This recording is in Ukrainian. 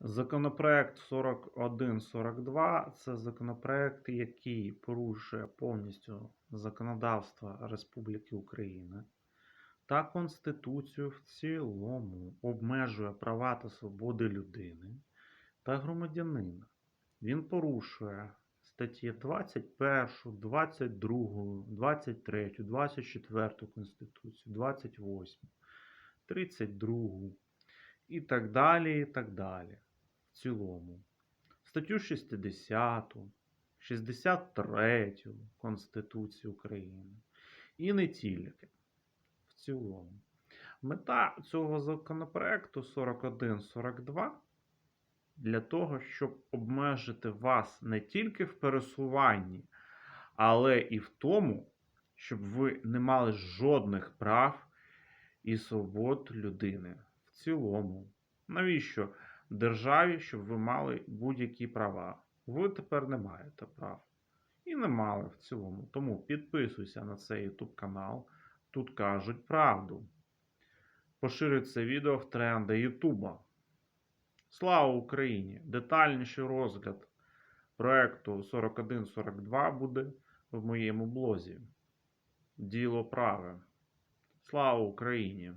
Законопроект 4142 це законопроект, який порушує повністю законодавство Республіки Україна та Конституцію в цілому, обмежує права та свободи людини та громадянина. Він порушує статті 21, 22, 23, 24 Конституцію, 28, 32 і так далі, і так далі. Цілому. Статтю 60, 63 Конституції України. І не тільки. В цілому. Мета цього законопроекту 4142 для того, щоб обмежити вас не тільки в пересуванні, але і в тому, щоб ви не мали жодних прав і свобод людини в цілому. Навіщо державі, щоб ви мали будь-які права? Ви тепер не маєте прав. І не мали в цілому. Тому підписуйся на цей YouTube канал. Тут кажуть правду. Поширюй це відео в тренди Ютуба. Слава Україні! Детальніший розгляд проекту 4142 буде в моєму блозі. Діло праве. Слава Україні!